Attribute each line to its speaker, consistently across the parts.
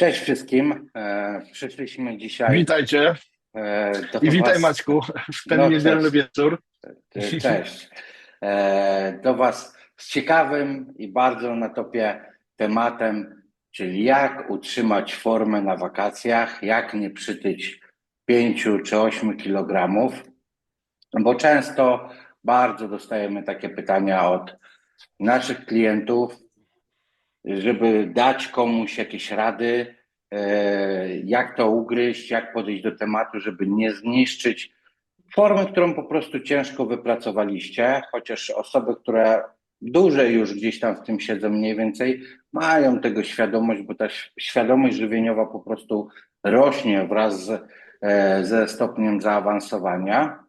Speaker 1: Cześć wszystkim. E, przyszliśmy dzisiaj.
Speaker 2: Witajcie
Speaker 1: e,
Speaker 2: i witaj
Speaker 1: was,
Speaker 2: Maćku w ten
Speaker 1: No,
Speaker 2: niedzielny
Speaker 1: cześć.
Speaker 2: wieczór.
Speaker 1: e, Cześć. E, do Was z ciekawym i bardzo na topie tematem, czyli jak utrzymać formę na wakacjach, jak nie przytyć 5 czy 8 kilogramów, bo często bardzo dostajemy takie pytania od naszych klientów, żeby dać komuś jakieś rady, e, jak to ugryźć, jak podejść do tematu, żeby nie zniszczyć formy, którą po prostu ciężko wypracowaliście, chociaż osoby, które dłużej już gdzieś tam w tym siedzą mniej więcej, mają tego świadomość, bo ta świadomość żywieniowa po prostu rośnie wraz z, e, ze stopniem zaawansowania,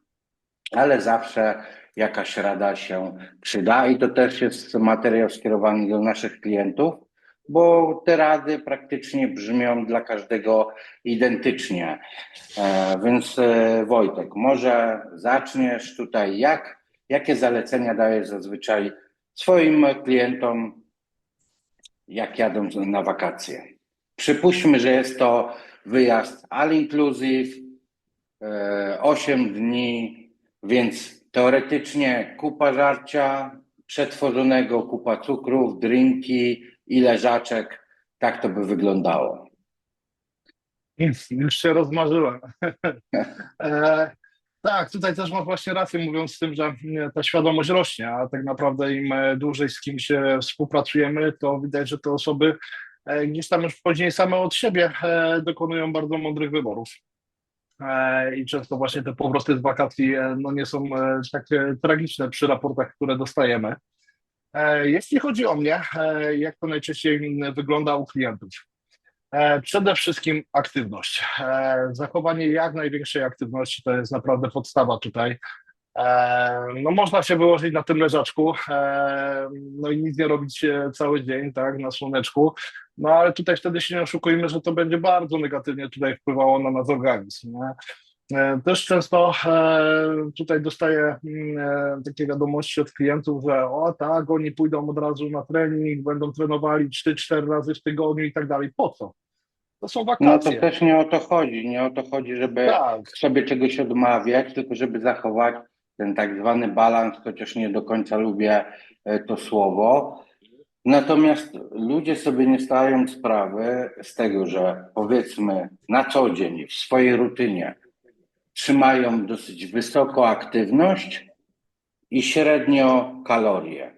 Speaker 1: ale zawsze jakaś rada się przyda i to też jest materiał skierowany do naszych klientów, bo te rady praktycznie brzmią dla każdego identycznie. E, Więc e, Wojtek, może zaczniesz tutaj, jak, jakie zalecenia dajesz zazwyczaj swoim klientom, jak jadą na wakacje? Przypuśćmy, że jest to wyjazd all inclusive, e, 8 dni, więc teoretycznie kupa żarcia przetworzonego, kupa cukrów, drinki i leżaczek, tak to by wyglądało.
Speaker 2: Już się rozmarzyłem. e, tak, tutaj też masz właśnie rację, mówiąc z tym, że e, ta świadomość rośnie, a tak naprawdę im e, dłużej z kimś współpracujemy, to widać, że te osoby gdzieś tam już później same od siebie dokonują bardzo mądrych wyborów. E, I często właśnie te powroty z wakacji e, no nie są takie tragiczne przy raportach, które dostajemy. Jeśli chodzi o mnie, jak to najczęściej mm, wygląda u klientów? Przede wszystkim aktywność. Zachowanie jak największej aktywności to jest naprawdę podstawa tutaj. No można się wyłożyć na tym leżaczku, no i nic nie robić cały dzień, tak, na słoneczku, no ale tutaj wtedy się nie oszukujmy, że to będzie bardzo negatywnie tutaj wpływało na nasz organizm. Nie? E, Też często e, tutaj dostaję mm, e, takie wiadomości od klientów, że o tak, oni pójdą od razu na trening, będą trenowali 3-4 razy w tygodniu i tak dalej. Po co? To są
Speaker 1: No to
Speaker 2: wakacje.
Speaker 1: też nie o to chodzi. Nie o to chodzi, żeby
Speaker 2: Tak,
Speaker 1: sobie czegoś odmawiać, tylko żeby zachować ten tak zwany balans, chociaż nie do końca lubię to słowo. Natomiast ludzie sobie nie zdają sprawy z tego, że powiedzmy na co dzień w swojej rutynie trzymają dosyć wysoko aktywność i średnio kalorie.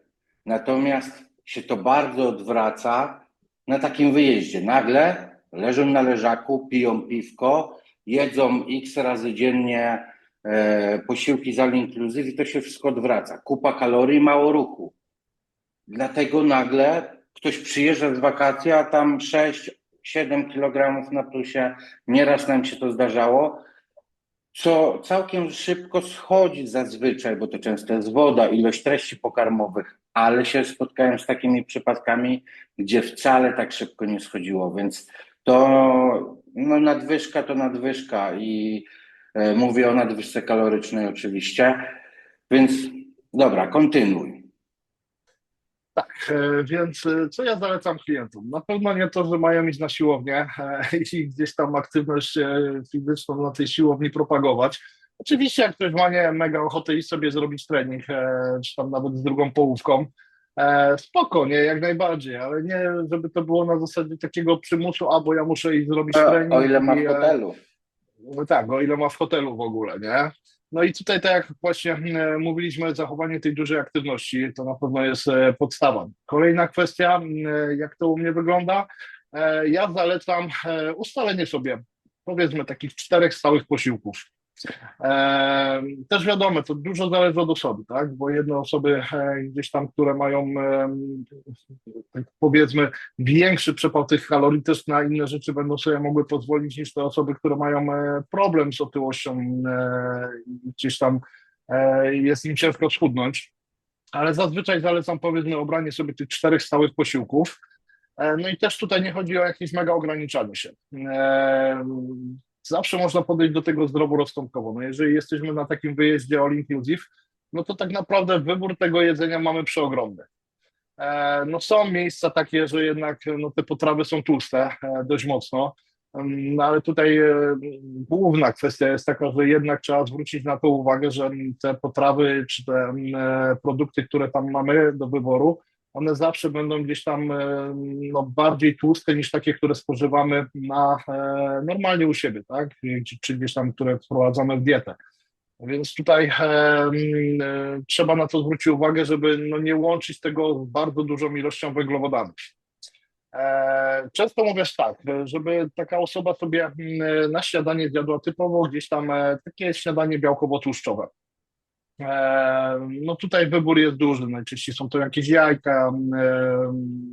Speaker 1: Natomiast się to bardzo odwraca na takim wyjeździe. Nagle leżą na leżaku, piją piwko, jedzą x razy dziennie e, posiłki z all inclusive i to się wszystko odwraca. Kupa kalorii, mało ruchu. Dlatego nagle ktoś przyjeżdża z wakacji, a tam 6-7 kg na plusie. Nieraz nam się to zdarzało co całkiem szybko schodzi zazwyczaj, bo to często jest woda, ilość treści pokarmowych, ale się spotkałem z takimi przypadkami, gdzie wcale tak szybko nie schodziło, więc to no, nadwyżka to nadwyżka i e, mówię o nadwyżce kalorycznej oczywiście, więc dobra, kontynuuj.
Speaker 2: Tak. E, Więc e, co ja zalecam klientom? Na pewno nie to, że mają iść na siłownię e, i gdzieś tam aktywność fizyczną na tej siłowni propagować. Oczywiście, jak ktoś ma nie mega ochotę iść sobie zrobić trening, czy tam nawet z drugą połówką, spoko, nie, jak najbardziej, ale nie, żeby to było na zasadzie takiego przymusu, a bo ja muszę iść zrobić trening.
Speaker 1: O ile ma w
Speaker 2: i,
Speaker 1: hotelu.
Speaker 2: No tak, o ile ma w hotelu w ogóle, nie? No i tutaj, tak jak właśnie e, mówiliśmy, zachowanie tej dużej aktywności to na pewno jest e, podstawa. Kolejna kwestia, e, jak to u mnie wygląda, ja zalecam ustalenie sobie, powiedzmy, takich czterech stałych posiłków. Też wiadomo, to dużo zależy od osoby, tak? Bo jedne osoby e, gdzieś tam, które mają, tak powiedzmy, większy przepał tych kalorii, też na inne rzeczy będą sobie mogły pozwolić niż te osoby, które mają e, problem z otyłością, e, gdzieś tam jest im ciężko schudnąć. Ale zazwyczaj zalecam, powiedzmy, obranie sobie tych czterech stałych posiłków. No i też tutaj nie chodzi o jakieś mega ograniczanie się. Zawsze można podejść do tego zdroworozsądkowo. No jeżeli jesteśmy na takim wyjeździe all inclusive, no to tak naprawdę wybór tego jedzenia mamy przeogromny. E, No są miejsca takie, że jednak no, te potrawy są tłuste e, dość mocno, Ym, no, ale tutaj e, główna kwestia jest taka, że jednak trzeba zwrócić na to uwagę, że te potrawy czy te mm, produkty, które tam mamy do wyboru, one zawsze będą gdzieś tam e, no, bardziej tłuste niż takie, które spożywamy na, e, normalnie u siebie, tak? Czy, gdzieś tam, które wprowadzamy w dietę. Więc tutaj e, e, trzeba na to zwrócić uwagę, żeby no, nie łączyć tego z bardzo dużą ilością węglowodanów. E, Często mówisz tak, żeby taka osoba sobie na śniadanie zjadła typowo gdzieś tam e, takie śniadanie białkowo-tłuszczowe. No tutaj wybór jest duży. Najczęściej są to jakieś jajka,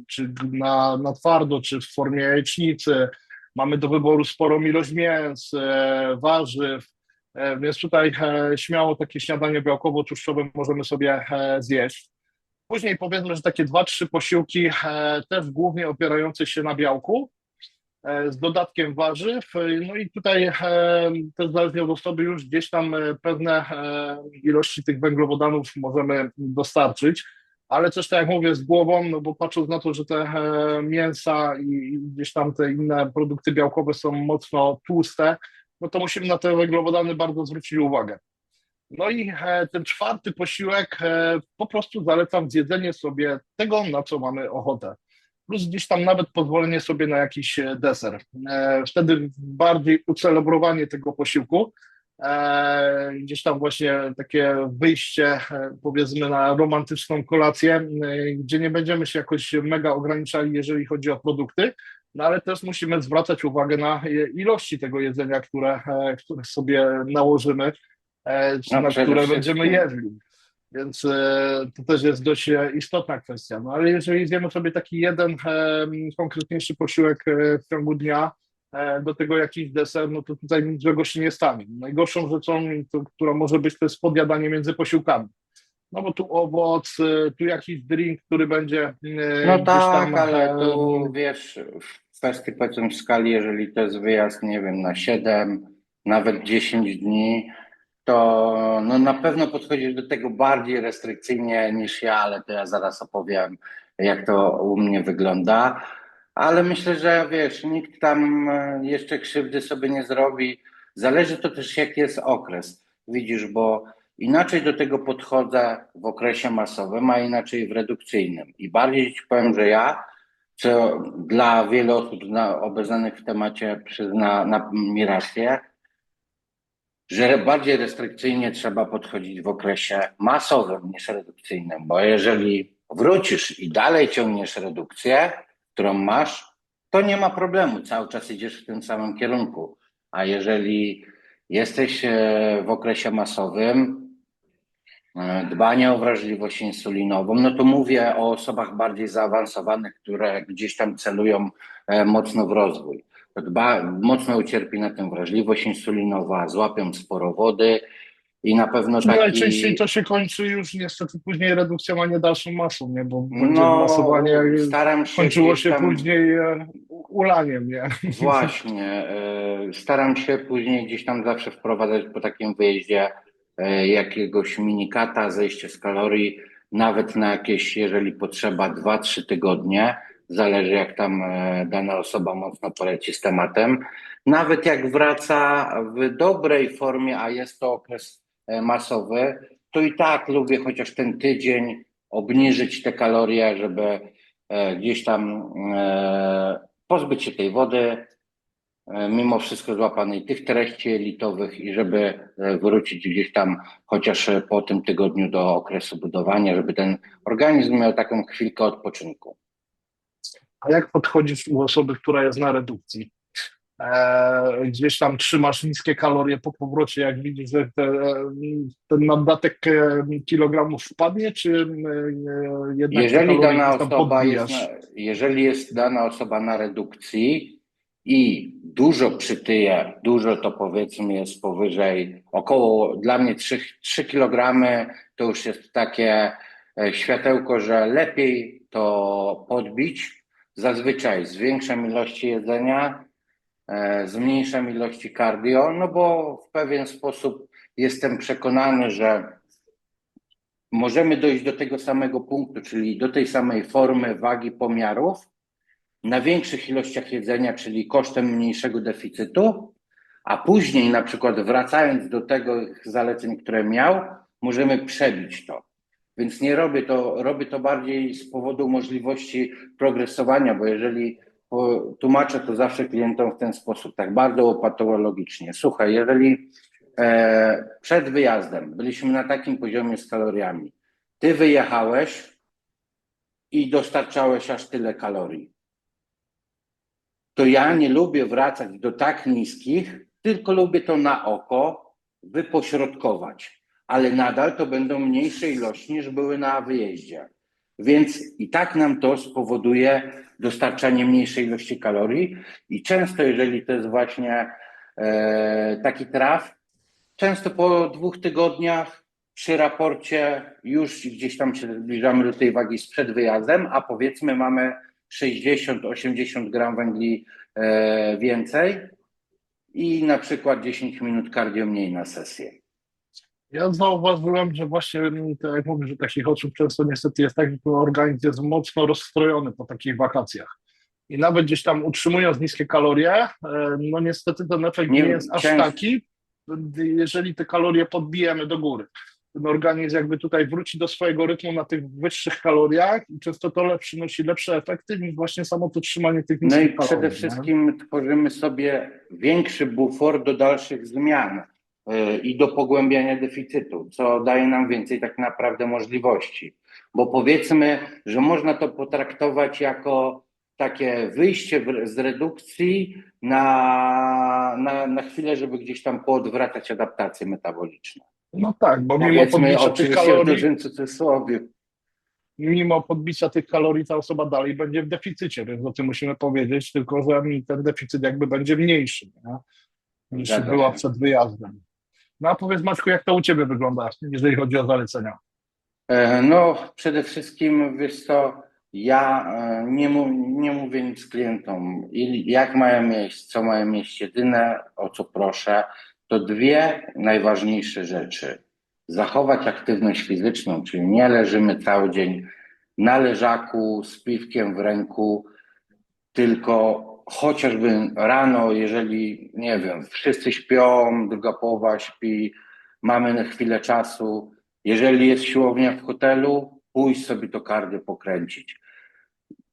Speaker 2: czy na, na twardo, czy w formie jajecznicy. Mamy do wyboru sporą ilość mięs, e, warzyw, e, więc tutaj e, śmiało takie śniadanie białkowo-tłuszczowe możemy sobie zjeść. Później powiedzmy, że takie dwa, trzy posiłki, też głównie opierające się na białku, z dodatkiem warzyw. E, No i tutaj e, też zależnie od osoby już gdzieś tam e, pewne e, ilości tych węglowodanów możemy dostarczyć, ale też tak jak mówię z głową, no bo patrząc na to, że te e, mięsa i gdzieś tam te inne produkty białkowe są mocno tłuste, no to musimy na te węglowodany bardzo zwrócić uwagę. No i e, ten czwarty posiłek e, po prostu zalecam zjedzenie sobie tego, na co mamy ochotę. Plus gdzieś tam nawet pozwolenie sobie na jakiś e, deser. E, Wtedy bardziej ucelebrowanie tego posiłku, e, gdzieś tam właśnie takie wyjście, powiedzmy, na romantyczną kolację, gdzie nie będziemy się jakoś mega ograniczali, jeżeli chodzi o produkty, no ale też musimy zwracać uwagę na ilości tego jedzenia, które, które sobie nałożymy czy
Speaker 1: No,
Speaker 2: na które będziemy jedli. Więc e, to też jest dość e, istotna kwestia. No ale jeżeli zjemy sobie taki jeden e, konkretniejszy posiłek w ciągu dnia, do tego jakiś deser, no to tutaj nic złego się nie stanie. Najgorszą rzeczą, to, która może być, to jest podjadanie między posiłkami. No bo tu owoc, tu jakiś drink, który będzie
Speaker 1: No tak,
Speaker 2: tam,
Speaker 1: ale tu wiesz, w kwestii powiedzmy w skali, jeżeli to jest wyjazd, nie wiem, na 7, nawet 10 dni, to no na pewno podchodzisz do tego bardziej restrykcyjnie niż ja, ale to ja zaraz opowiem, jak to u mnie wygląda. Ale myślę, że wiesz, nikt tam e, jeszcze krzywdy sobie nie zrobi. Zależy to też, jaki jest okres. Widzisz, bo inaczej do tego podchodzę w okresie masowym, a inaczej w redukcyjnym. I bardziej ci powiem, że ja, co dla wielu osób na, obeznanych w temacie przyzna na, mi rację, że bardziej restrykcyjnie trzeba podchodzić w okresie masowym niż redukcyjnym, bo jeżeli wrócisz i dalej ciągniesz redukcję, którą masz, to nie ma problemu, cały czas idziesz w tym samym kierunku. A jeżeli jesteś e, w okresie masowym, e, dbanie o wrażliwość insulinową, no to mówię o osobach bardziej zaawansowanych, które gdzieś tam celują e, mocno w rozwój. Dba, mocno ucierpi na tym wrażliwość insulinowa, złapią sporo wody i na pewno
Speaker 2: No
Speaker 1: taki...
Speaker 2: najczęściej to się kończy już niestety później redukcją, a nie dalszą masą, nie? Bo
Speaker 1: No,
Speaker 2: masowanie
Speaker 1: staram się
Speaker 2: kończyło się
Speaker 1: tam-
Speaker 2: później e, ulaniem, nie?
Speaker 1: Właśnie. e, Staram się później gdzieś tam zawsze wprowadzać po takim wyjeździe e, jakiegoś minikata, zejście z kalorii, nawet na jakieś, jeżeli potrzeba, 2-3 tygodnie. Zależy, jak tam e, dana osoba mocno poleci z tematem. Nawet jak wraca w dobrej formie, a jest to okres e, masowy, to i tak lubię chociaż ten tydzień obniżyć te kalorie, żeby e, gdzieś tam pozbyć się tej wody, mimo wszystko złapanej tych treści elitowych i żeby wrócić gdzieś tam chociaż po tym tygodniu do okresu budowania, żeby ten organizm miał taką chwilkę odpoczynku.
Speaker 2: A jak podchodzisz u osoby, która jest na redukcji? E, gdzieś tam trzymasz niskie kalorie po powrocie, jak widzisz, że te, ten naddatek e, kilogramów wpadnie, czy e, jednak
Speaker 1: Jeżeli dana osoba jest, na, jeżeli jest dana osoba na redukcji i dużo przytyje, dużo to powiedzmy jest powyżej około dla mnie 3, 3 kg, to już jest takie e, światełko, że lepiej to podbić. Zazwyczaj zwiększam ilości jedzenia, e, zmniejszam ilości cardio, no bo w pewien sposób jestem przekonany, że możemy dojść do tego samego punktu, czyli do tej samej formy wagi pomiarów na większych ilościach jedzenia, czyli kosztem mniejszego deficytu, a później na przykład wracając do tego zaleceń, które miał, możemy przebić to. Więc nie robię to, robię to bardziej z powodu możliwości progresowania, bo jeżeli tłumaczę to zawsze klientom w ten sposób, tak bardzo patologicznie. Słuchaj, jeżeli e, przed wyjazdem byliśmy na takim poziomie z kaloriami, ty wyjechałeś i dostarczałeś aż tyle kalorii, to ja nie lubię wracać do tak niskich, tylko lubię to na oko wypośrodkować, ale nadal to będą mniejsze ilości niż były na wyjeździe. Więc i tak nam to spowoduje dostarczanie mniejszej ilości kalorii i często, jeżeli to jest właśnie e, taki traf, często po dwóch tygodniach przy raporcie już gdzieś tam się zbliżamy do tej wagi sprzed wyjazdem, a powiedzmy mamy 60-80 gram węgli e, więcej i na przykład 10 minut cardio mniej na sesję.
Speaker 2: Ja zauważyłem, że właśnie, tak jak mówię, że takich osób często niestety jest tak, że ten organizm jest mocno rozstrojony po takich wakacjach. I nawet gdzieś tam utrzymując niskie kalorie, e, no niestety ten efekt nie,
Speaker 1: Nie,
Speaker 2: jest aż taki, jeżeli te kalorie podbijemy do góry. Ten organizm jakby tutaj wróci do swojego rytmu na tych wyższych kaloriach i często to przynosi lepsze efekty niż właśnie samo to trzymanie tych
Speaker 1: No
Speaker 2: niskich
Speaker 1: i
Speaker 2: kalorii.
Speaker 1: przede
Speaker 2: nie?
Speaker 1: wszystkim tworzymy sobie większy bufor do dalszych zmian i do pogłębiania deficytu, co daje nam więcej tak naprawdę możliwości. Bo powiedzmy, że można to potraktować jako takie wyjście w- z redukcji na, na, na chwilę, żeby gdzieś tam poodwracać adaptacje metaboliczne.
Speaker 2: No tak, bo mimo podbicia tych
Speaker 1: w
Speaker 2: kalorii,
Speaker 1: dużym cudzysłowie.
Speaker 2: mimo podbicia tych kalorii ta osoba dalej będzie w deficycie, więc o tym musimy powiedzieć, tylko że ten deficyt jakby będzie mniejszy nie? niż była przed wyjazdem. No a powiedz Maćku, jak to u Ciebie wygląda, jeżeli chodzi o zalecenia?
Speaker 1: E, No, przede wszystkim, wiesz co, ja e, nie, nie mówię nic klientom, jak mają jeść, co mają jeść. Jedyne, o co proszę, to dwie najważniejsze rzeczy. Zachować aktywność fizyczną, czyli nie leżymy cały dzień na leżaku z piwkiem w ręku, tylko chociażby rano, jeżeli, nie wiem, wszyscy śpią, druga połowa śpi, mamy na chwilę czasu, jeżeli jest siłownia w hotelu, pójść sobie to kardio pokręcić.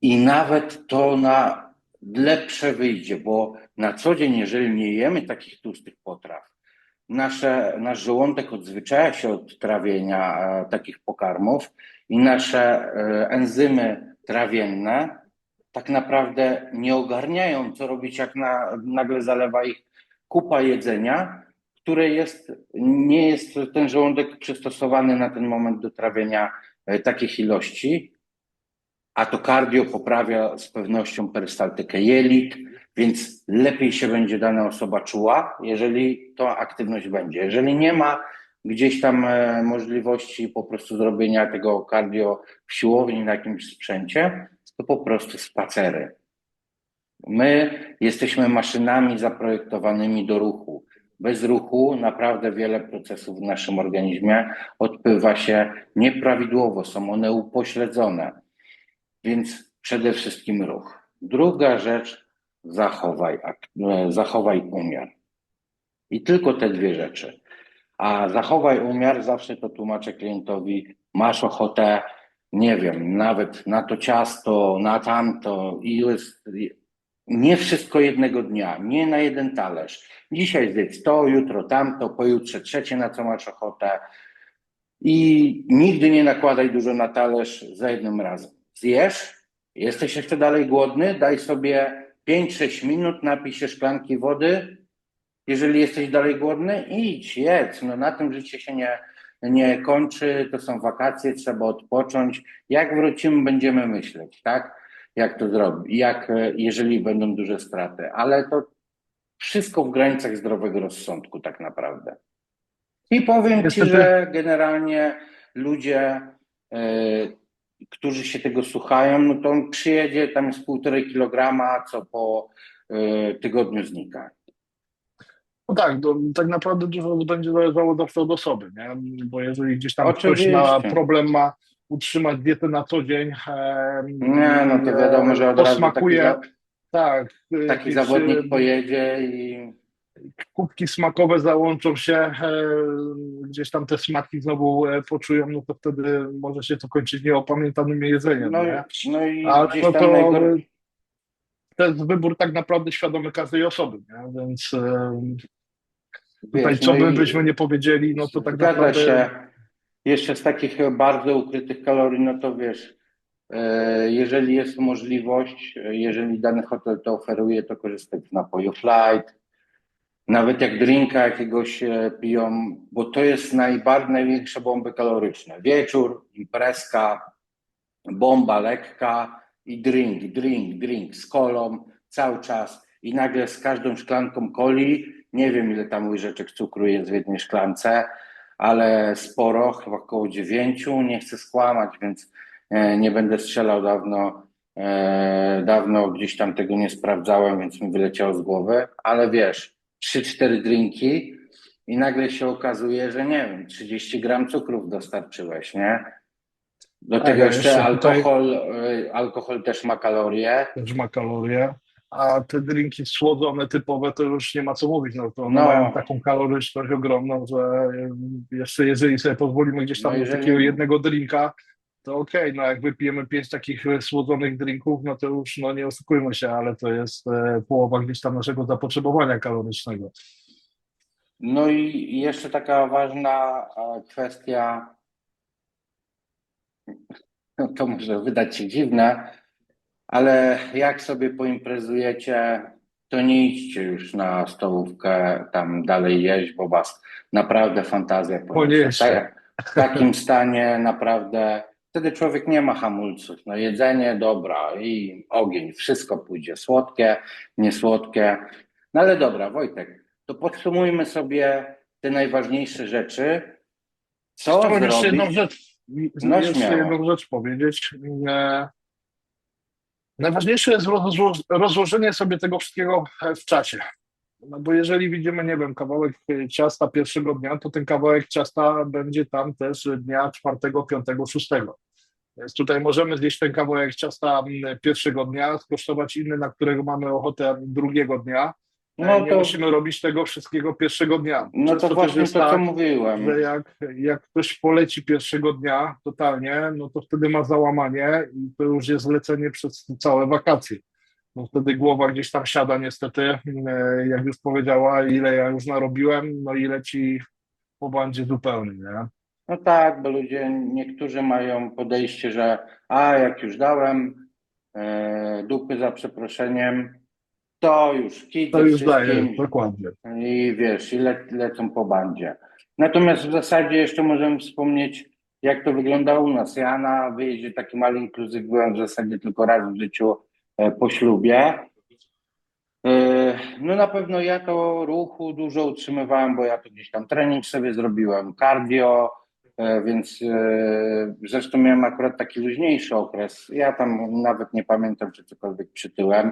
Speaker 1: I nawet to na lepsze wyjdzie, bo na co dzień, jeżeli nie jemy takich tłustych potraw, nasze, nasz żołądek odzwyczaja się od trawienia e, takich pokarmów i nasze e, enzymy trawienne tak naprawdę nie ogarniają, co robić, jak na, nagle zalewa ich kupa jedzenia, które jest, nie jest ten żołądek przystosowany na ten moment do trawienia e, takich ilości, a to cardio poprawia z pewnością perystaltykę jelit, więc lepiej się będzie dana osoba czuła, jeżeli to aktywność będzie. Jeżeli nie ma gdzieś tam e, możliwości po prostu zrobienia tego cardio w siłowni na jakimś sprzęcie, to po prostu spacery. My jesteśmy maszynami zaprojektowanymi do ruchu. Bez ruchu naprawdę wiele procesów w naszym organizmie odbywa się nieprawidłowo, są one upośledzone. Więc przede wszystkim ruch. Druga rzecz, zachowaj, zachowaj umiar. I tylko te dwie rzeczy. A zachowaj umiar, zawsze to tłumaczę klientowi, masz ochotę, nie wiem, nawet na to ciasto, na tamto i jest, nie wszystko jednego dnia, nie na jeden talerz. Dzisiaj zjedz to, jutro tamto, pojutrze trzecie, na co masz ochotę. I nigdy nie nakładaj dużo na talerz za jednym razem. Zjesz, jesteś jeszcze dalej głodny, daj sobie 5-6 minut, napij się szklanki wody. Jeżeli jesteś dalej głodny, idź, jedz. No na tym życie się nie, nie kończy, to są wakacje, trzeba odpocząć. Jak wrócimy, będziemy myśleć, tak? Jak to zrobić, jak, e, jeżeli będą duże straty. Ale to wszystko w granicach zdrowego rozsądku, tak naprawdę. I powiem Ci, że generalnie ludzie, e, którzy się tego słuchają, no to on przyjedzie, tam jest półtorej kilograma, co po e, tygodniu znika.
Speaker 2: No tak, tak naprawdę dużo będzie zależało zawsze od osoby, nie? Bo jeżeli gdzieś tam ktoś
Speaker 1: Oczywiście.
Speaker 2: ma problem ma utrzymać dietę na co dzień, e,
Speaker 1: Nie, no to wiadomo, że od razu taki,
Speaker 2: posmakuje, tak,
Speaker 1: taki
Speaker 2: jakieś,
Speaker 1: zawodnik pojedzie i
Speaker 2: kubki smakowe załączą się, e, gdzieś tam te smaki znowu e, poczują, no to wtedy może się to kończyć nieopamiętanym jedzeniem,
Speaker 1: no,
Speaker 2: nie?
Speaker 1: no i
Speaker 2: Ale
Speaker 1: gdzieś
Speaker 2: no to
Speaker 1: najgor...
Speaker 2: to jest wybór tak naprawdę świadomy każdej osoby, nie? Więc e, tutaj
Speaker 1: wiesz,
Speaker 2: co
Speaker 1: no
Speaker 2: by byśmy nie powiedzieli, no to tak
Speaker 1: Zgadza
Speaker 2: naprawdę
Speaker 1: się. Jeszcze z takich bardzo ukrytych kalorii, no to wiesz, e, jeżeli jest możliwość, e, jeżeli dany hotel to oferuje, to korzystać z napojów light, nawet jak drinka jakiegoś e, piją, bo to jest najbardziej największe bomby kaloryczne. Wieczór, imprezka, bomba lekka i drink, drink, drink z kolą cały czas i nagle z każdą szklanką coli, nie wiem ile tam łyżeczek cukru jest w jednej szklance, ale sporo, chyba około dziewięciu, nie chcę skłamać, więc e, nie będę strzelał dawno, e, dawno gdzieś tam tego nie sprawdzałem, więc mi wyleciało z głowy, ale wiesz, 3-4 drinki i nagle się okazuje, że nie wiem, 30 gram cukrów dostarczyłeś, nie? Do
Speaker 2: Tak,
Speaker 1: tego jeszcze alkohol, y, alkohol też ma kalorie.
Speaker 2: też ma kalorie, a te drinki słodzone typowe to już nie ma co mówić, no to one
Speaker 1: No.
Speaker 2: mają taką kaloryczność ogromną, że jeszcze jeżeli sobie pozwolimy gdzieś tam
Speaker 1: No jeżeli-
Speaker 2: takiego jednego drinka, to okej, no jak wypijemy pięć takich e, słodzonych drinków, no to już no nie oszukujmy się, ale to jest e, połowa gdzieś tam naszego zapotrzebowania kalorycznego.
Speaker 1: No i i jeszcze taka ważna e, kwestia, no to może wydać się dziwne, ale jak sobie poimprezujecie, to nie idźcie już na stołówkę tam dalej jeść, bo was naprawdę fantazja poniesie. Tak, w takim stanie naprawdę wtedy człowiek nie ma hamulców. No jedzenie, dobra i ogień, wszystko pójdzie, słodkie, niesłodkie. No ale dobra, Wojtek, to podsumujmy sobie te najważniejsze rzeczy. Co
Speaker 2: Chciałem jeszcze jedną
Speaker 1: zrobić?
Speaker 2: rzecz,
Speaker 1: No,
Speaker 2: jeszcze jedną rzecz powiedzieć. Najważniejsze jest rozło- rozłożenie sobie tego wszystkiego e, w czasie. No bo jeżeli widzimy, nie wiem, kawałek e, ciasta pierwszego dnia, to ten kawałek ciasta będzie tam też dnia czwartego, piątego, szóstego. Więc tutaj możemy zjeść ten kawałek ciasta m, pierwszego dnia, skosztować inny, na którego mamy ochotę drugiego dnia.
Speaker 1: No
Speaker 2: nie
Speaker 1: to,
Speaker 2: musimy robić tego wszystkiego pierwszego dnia.
Speaker 1: no
Speaker 2: Często
Speaker 1: to właśnie to, co
Speaker 2: tak,
Speaker 1: mówiłem.
Speaker 2: że jak, jak ktoś poleci pierwszego dnia totalnie, no to wtedy ma załamanie i to już jest zlecenie przez całe wakacje. No wtedy głowa gdzieś tam siada niestety, e, jak już powiedziała, ile ja już narobiłem, no i leci po bandzie zupełnie, nie?
Speaker 1: No tak, bo ludzie, niektórzy mają podejście, że a jak już dałem e, dupy za przeproszeniem, to już
Speaker 2: To już daje, dokładnie.
Speaker 1: i wiesz, i le, lecą po bandzie. Natomiast w zasadzie jeszcze możemy wspomnieć, jak to wygląda u nas. Ja na wyjeździe takim all inclusive byłem w zasadzie tylko raz w życiu e, po ślubie. E, No na pewno ja to ruchu dużo utrzymywałem, bo ja to gdzieś tam trening sobie zrobiłem, cardio, e, więc e, zresztą miałem akurat taki luźniejszy okres. Ja tam nawet nie pamiętam, czy cokolwiek przytyłem,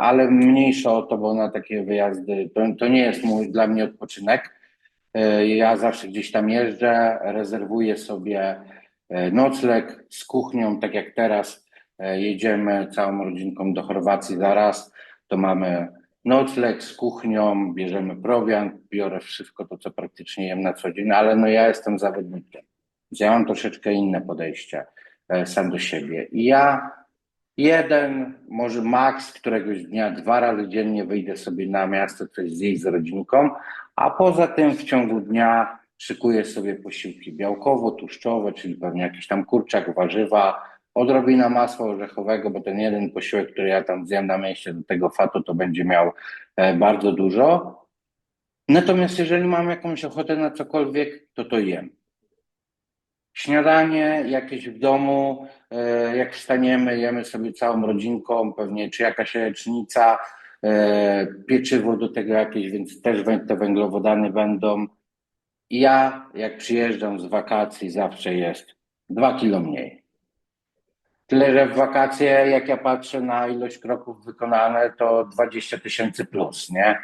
Speaker 1: ale mniejsza o to, bo na takie wyjazdy to, to nie jest mój, dla mnie odpoczynek. E, Ja zawsze gdzieś tam jeżdżę, rezerwuję sobie e, nocleg z kuchnią, tak jak teraz e, jedziemy całą rodzinką do Chorwacji zaraz, to mamy nocleg z kuchnią, bierzemy prowiant, biorę wszystko to, co praktycznie jem na co dzień, ale no ja jestem zawodnikiem, więc ja mam troszeczkę inne podejście e, sam do siebie. I ja jeden, może maks któregoś dnia, dwa razy dziennie wyjdę sobie na miasto coś zjeść z rodzinką, a poza tym w ciągu dnia szykuję sobie posiłki białkowo-tłuszczowe, czyli pewnie jakiś tam kurczak, warzywa, odrobina masła orzechowego, bo ten jeden posiłek, który ja tam zjem na mieście do tego fatu, to będzie miał e, bardzo dużo. Natomiast jeżeli mam jakąś ochotę na cokolwiek, to to jem. Śniadanie jakieś w domu, e, jak wstaniemy, jemy sobie całą rodzinką, pewnie czy jakaś jajecznica, e, pieczywo do tego jakieś, więc też te węglowodany będą. I ja, jak przyjeżdżam z wakacji, zawsze jest dwa kilo mniej. Tyle, że w wakacje, jak ja patrzę na ilość kroków wykonane, to 20 tysięcy plus, nie?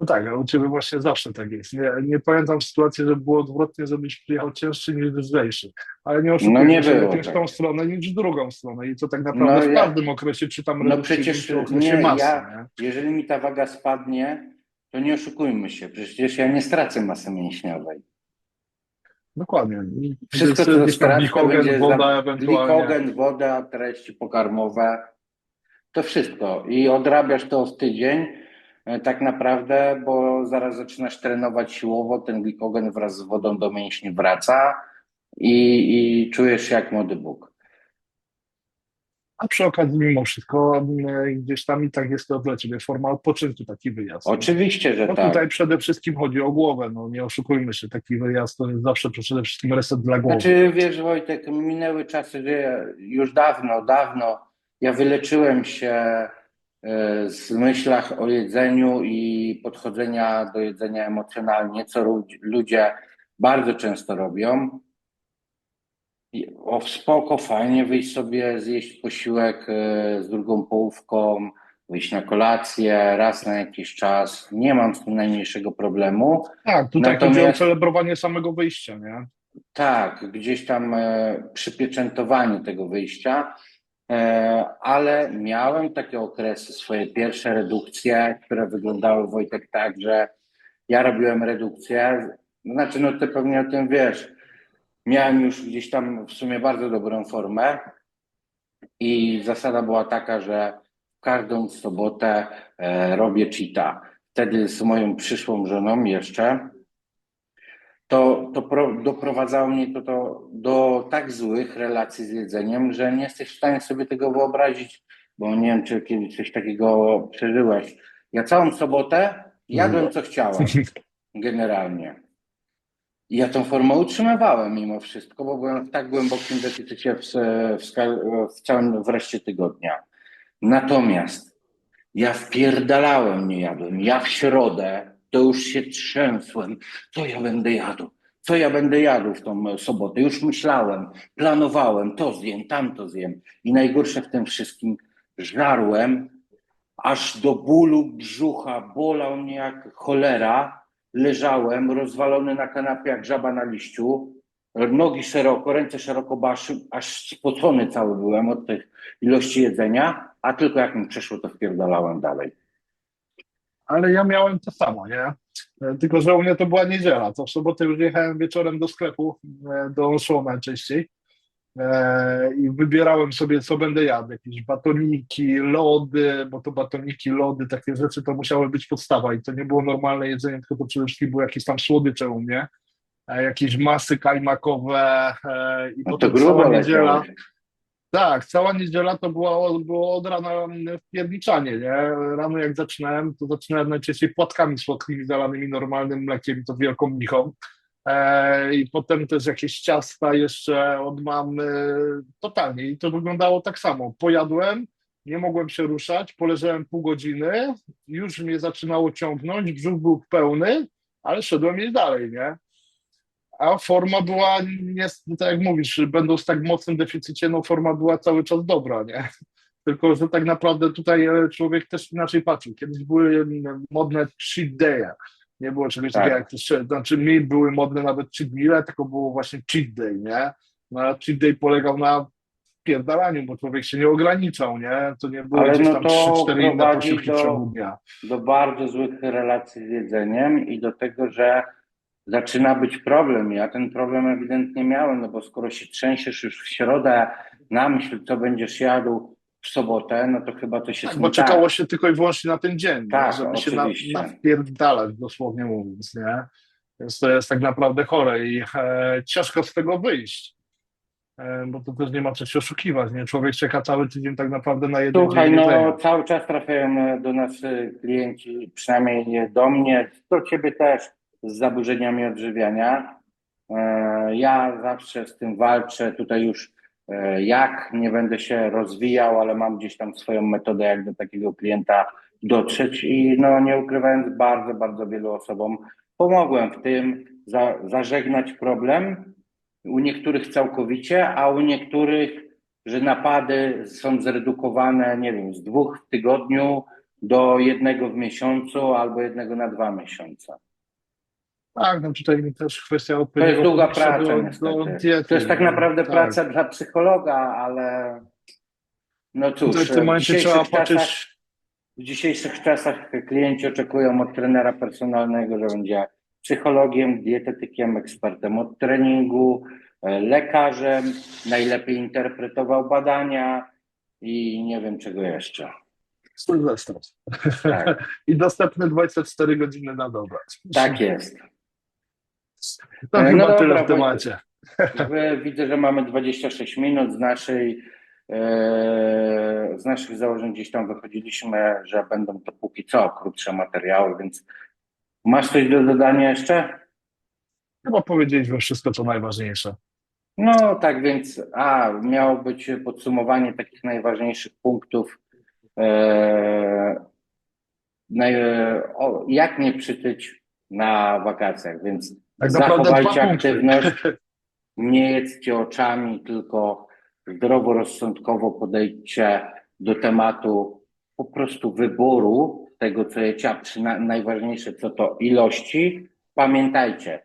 Speaker 2: No tak, ale u ciebie właśnie zawsze tak jest. Nie, nie pamiętam sytuacji, że było odwrotnie, żebyś przyjechał cięższy niż lżejszy. Ale nie oszukujmy
Speaker 1: No nie
Speaker 2: się, lepiej w
Speaker 1: tak.
Speaker 2: tą stronę niż w drugą stronę. I to tak naprawdę
Speaker 1: No
Speaker 2: w
Speaker 1: ja-
Speaker 2: każdym okresie, czy tam
Speaker 1: No przecież
Speaker 2: czy okresie
Speaker 1: nie,
Speaker 2: masy.
Speaker 1: ja,
Speaker 2: Nie?
Speaker 1: jeżeli mi ta waga spadnie, to nie oszukujmy się, przecież ja nie stracę masy mięśniowej.
Speaker 2: Dokładnie.
Speaker 1: Wszystko, co stracę,
Speaker 2: glikogen,
Speaker 1: będzie
Speaker 2: woda
Speaker 1: glikogen, woda, treści pokarmowe, to wszystko. I odrabiasz to w tydzień tak naprawdę, bo zaraz zaczynasz trenować siłowo, ten glikogen wraz z wodą do mięśni wraca i, i czujesz się jak młody Bóg.
Speaker 2: A przy okazji, mimo wszystko, e, gdzieś tam i tak jest to dla ciebie forma odpoczynku, taki wyjazd.
Speaker 1: Oczywiście, że
Speaker 2: No
Speaker 1: tak.
Speaker 2: tutaj przede wszystkim chodzi o głowę, no nie oszukujmy się, taki wyjazd to jest zawsze przede wszystkim reset dla głowy.
Speaker 1: Znaczy, wiesz, Wojtek, minęły czasy, już dawno, dawno ja wyleczyłem się e, z myślach o jedzeniu i podchodzenia do jedzenia emocjonalnie, co lu- ludzie bardzo często robią. O, spoko, fajnie wyjść sobie, zjeść posiłek e, z drugą połówką, wyjść na kolację raz na jakiś czas. Nie mam z tym najmniejszego problemu.
Speaker 2: Tak, tutaj chodzi o
Speaker 1: Natomiast-
Speaker 2: celebrowanie samego wyjścia, nie?
Speaker 1: Tak, gdzieś tam e, przypieczętowanie tego wyjścia, e, ale miałem takie okresy, swoje pierwsze redukcje, które wyglądały, Wojtek, tak, że ja robiłem redukcję, znaczy, no ty pewnie o tym wiesz, miałem już gdzieś tam w sumie bardzo dobrą formę i zasada była taka, że każdą sobotę e, robię cheata. Wtedy z moją przyszłą żoną jeszcze, to, to pro, doprowadzało mnie to, to do tak złych relacji z jedzeniem, że nie jesteś w stanie sobie tego wyobrazić, bo nie wiem, czy kiedyś coś takiego przeżyłeś. Ja całą sobotę jadłem, co chciałem, generalnie. I ja tą formę utrzymywałem mimo wszystko, bo byłem w tak głębokim deficycie w, w, w całym wreszcie tygodnia. Natomiast ja wpierdalałem, nie jadłem. Ja w środę to już się trzęsłem. Co ja będę jadł? Co ja będę jadł w tą sobotę? Już myślałem, planowałem, to zjem, tamto zjem. I najgorsze w tym wszystkim, żarłem aż do bólu brzucha, bolał mnie jak cholera. Leżałem rozwalony na kanapie jak żaba na liściu. Nogi szeroko, ręce szeroko, bo aż, aż spocony cały byłem od tych ilości jedzenia, a tylko jak mi przeszło, to wpierdalałem dalej.
Speaker 2: Ale ja miałem to samo, nie? E, Tylko, że u mnie to była niedziela, to w sobotę już jechałem wieczorem do sklepu, e, do Show najczęściej e, i wybierałem sobie, co będę jadł, jakieś batoniki, lody, bo to batoniki, lody, takie rzeczy to musiały być podstawa i to nie było normalne jedzenie, tylko to przede wszystkim były jakieś tam słodycze u mnie, jakieś masy kajmakowe i
Speaker 1: No to
Speaker 2: potem
Speaker 1: grubo
Speaker 2: cała niedziela.
Speaker 1: leciałeś.
Speaker 2: Tak, cała niedziela to było, było od rana wpierniczanie, nie? Rano jak zaczynałem, to zaczynałem najczęściej płatkami słodkimi zalanymi normalnym mlekiem to wielką mnichą. E, I potem też jakieś ciasta jeszcze od mamy, totalnie. I to wyglądało tak samo. Pojadłem, nie mogłem się ruszać, poleżałem pół godziny, już mnie zaczynało ciągnąć, brzuch był pełny, ale szedłem jeść dalej, nie? A forma była, nie, tak jak mówisz, będąc tak mocnym deficycie, no forma była cały czas dobra, nie? Tylko, że tak naprawdę tutaj e, człowiek też inaczej patrzył. Kiedyś były mm, modne cheat day'e. Nie było czegoś
Speaker 1: Tak.
Speaker 2: takiego jak jeszcze, znaczy mi były modne nawet cheat meal'e, tylko było właśnie cheat day, nie? No, a cheat day polegał na pierdalaniu, bo człowiek się nie ograniczał, nie? To nie było
Speaker 1: Ale
Speaker 2: gdzieś
Speaker 1: no
Speaker 2: tam
Speaker 1: to
Speaker 2: 3-4 inne posiłki w ciągu dnia.
Speaker 1: do bardzo złych relacji z jedzeniem i do tego, że zaczyna być problem. Ja ten problem ewidentnie miałem, no bo skoro się trzęsiesz już w środę na myśl, co będziesz jadł w sobotę, no to chyba to się
Speaker 2: Tak, bo czekało się tylko i wyłącznie na ten dzień,
Speaker 1: Tak,
Speaker 2: żeby się na,
Speaker 1: oczywiście.
Speaker 2: nawpierdalać, dosłownie mówiąc, nie? Więc to jest tak naprawdę chore i e, ciężko z tego wyjść, e, bo to też nie ma co się oszukiwać, nie? Człowiek czeka cały tydzień tak naprawdę na jeden
Speaker 1: Słuchaj,
Speaker 2: dzień jedzenia.
Speaker 1: no cały czas trafiają e, do nas e, klienci, przynajmniej nie do mnie, do ciebie też, z zaburzeniami odżywiania. E, Ja zawsze z tym walczę, tutaj już e, jak, nie będę się rozwijał, ale mam gdzieś tam swoją metodę, jak do takiego klienta dotrzeć i no nie ukrywając, bardzo, bardzo wielu osobom pomogłem w tym za, zażegnać problem. U niektórych całkowicie, a u niektórych że napady są zredukowane, nie wiem, z dwóch w tygodniu do jednego w miesiącu albo jednego na dwa miesiące.
Speaker 2: Tak, no tutaj też kwestia
Speaker 1: To jest długa praca
Speaker 2: do, do diety.
Speaker 1: To jest tak naprawdę
Speaker 2: Tak.
Speaker 1: praca dla psychologa, ale no cóż,
Speaker 2: w tym
Speaker 1: w
Speaker 2: momencie trzeba
Speaker 1: dzisiejszych czasach,
Speaker 2: patrzeć,
Speaker 1: w dzisiejszych czasach klienci oczekują od trenera personalnego, że będzie psychologiem, dietetykiem, ekspertem od treningu, e, lekarzem, najlepiej interpretował badania i nie wiem czego jeszcze.
Speaker 2: Sylwester.
Speaker 1: Tak,
Speaker 2: I dostępny 24 godziny na dobę.
Speaker 1: tak jest.
Speaker 2: To
Speaker 1: No
Speaker 2: chyba tyle w temacie.
Speaker 1: Widzę, że mamy 26 minut z naszej e, z naszych założeń gdzieś tam wychodziliśmy, że będą to póki co krótsze materiały, więc masz coś do dodania jeszcze?
Speaker 2: Chyba powiedzieliśmy wszystko, co najważniejsze.
Speaker 1: No tak więc, a miało być podsumowanie takich najważniejszych punktów. E, o, jak nie przytyć na wakacjach, więc
Speaker 2: Tak
Speaker 1: zachowajcie aktywność, nie jedzcie oczami, tylko zdroworozsądkowo podejdźcie do tematu po prostu wyboru tego, co jecie, a przyna- najważniejsze co to ilości. Pamiętajcie,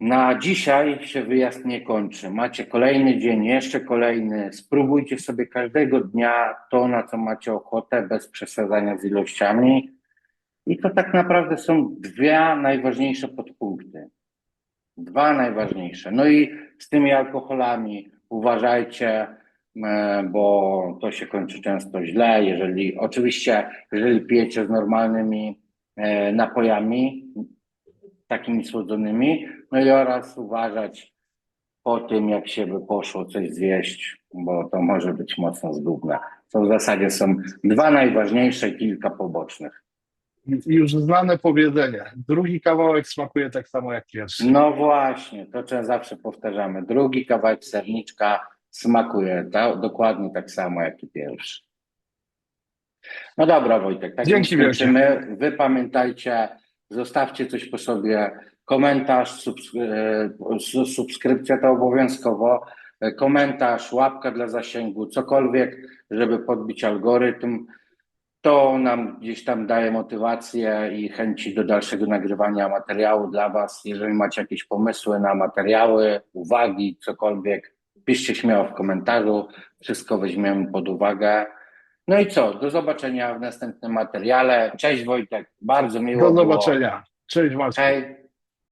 Speaker 1: na dzisiaj się wyjazd nie kończy. Macie kolejny dzień, jeszcze kolejny. Spróbujcie sobie każdego dnia to, na co macie ochotę, bez przesadzania z ilościami. I to tak naprawdę są dwie najważniejsze podpunkty. Dwa najważniejsze. No i z tymi alkoholami uważajcie, e, bo to się kończy często źle. Jeżeli, oczywiście, jeżeli pijecie z normalnymi e, napojami, takimi słodzonymi, no i oraz uważać po tym, jak się by poszło coś zjeść, bo to może być mocno zgubne. To w zasadzie są dwa najważniejsze, kilka pobocznych.
Speaker 2: Już znane powiedzenie. Drugi kawałek smakuje tak samo jak pierwszy.
Speaker 1: No właśnie, to trzeba zawsze powtarzamy. Drugi kawałek serniczka smakuje ta, dokładnie tak samo jak i pierwszy. No dobra, Wojtek, tak
Speaker 2: Dzięki
Speaker 1: kończymy. Wy pamiętajcie, zostawcie coś po sobie. Komentarz, e, su- subskrypcja to obowiązkowo. E, Komentarz, łapka dla zasięgu, cokolwiek, żeby podbić algorytm. To nam gdzieś tam daje motywację i chęci do dalszego nagrywania materiału dla Was. Jeżeli macie jakieś pomysły na materiały, uwagi, cokolwiek, piszcie śmiało w komentarzu. Wszystko weźmiemy pod uwagę. No i co? Do zobaczenia w następnym materiale. Cześć Wojtek, bardzo miło
Speaker 2: Do
Speaker 1: było.
Speaker 2: zobaczenia. Cześć Maciek.
Speaker 1: Hej.